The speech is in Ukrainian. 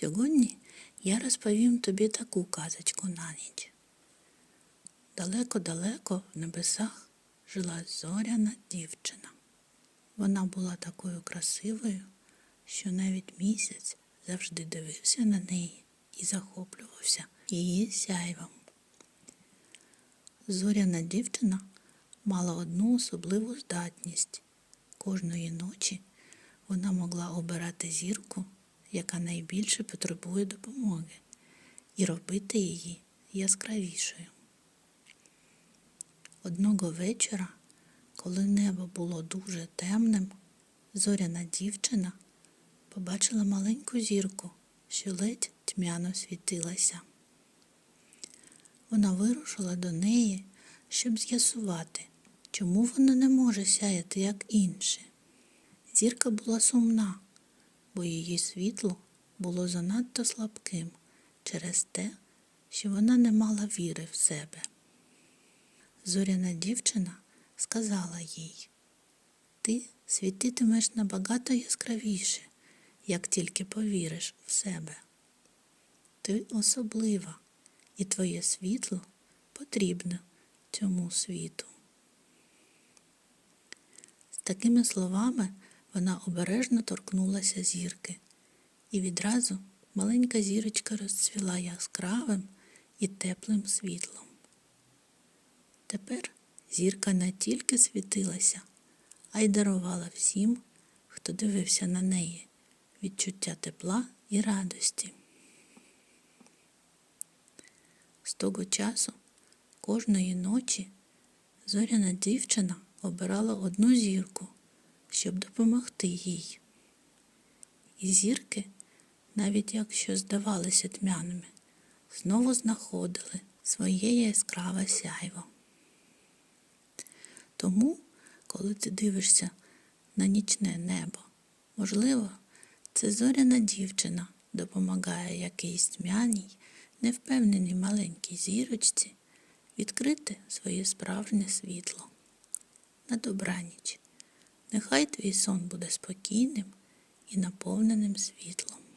Сьогодні я розповім тобі таку казочку на ніч. Далеко-далеко в небесах жила зоряна дівчина. Вона була такою красивою, що навіть місяць завжди дивився на неї і захоплювався її сяйвом. Зоряна дівчина мала одну особливу здатність. Кожної ночі вона могла обирати зірку, яка найбільше потребує допомоги, і робити її яскравішою. Одного вечора, коли небо було дуже темним, зоряна дівчина побачила маленьку зірку, що ледь тьмяно світилася. Вона вирушила до неї, щоб з'ясувати, чому вона не може сяяти, як інші. Зірка була сумна, бо її світло було занадто слабким через те, що вона не мала віри в себе. Зоряна дівчина сказала їй, ти світитимеш набагато яскравіше, як тільки повіриш в себе. Ти особлива, і твоє світло потрібне цьому світу. З такими словами вона обережно торкнулася зірки, і відразу маленька зірочка розцвіла яскравим і теплим світлом. Тепер зірка не тільки світилася, а й дарувала всім, хто дивився на неї, відчуття тепла і радості. З того часу кожної ночі зоряна дівчина обирала одну зірку, щоб допомогти їй. І зірки, навіть якщо здавалися тьмяними, знову знаходили своє яскраве сяйво. Тому, коли ти дивишся на нічне небо, можливо, це зоряна дівчина допомагає якійсь тьмяній, невпевненій маленькій зірочці відкрити своє справжнє світло. На добраніч. Нехай твій сон буде спокійним і наповненим світлом.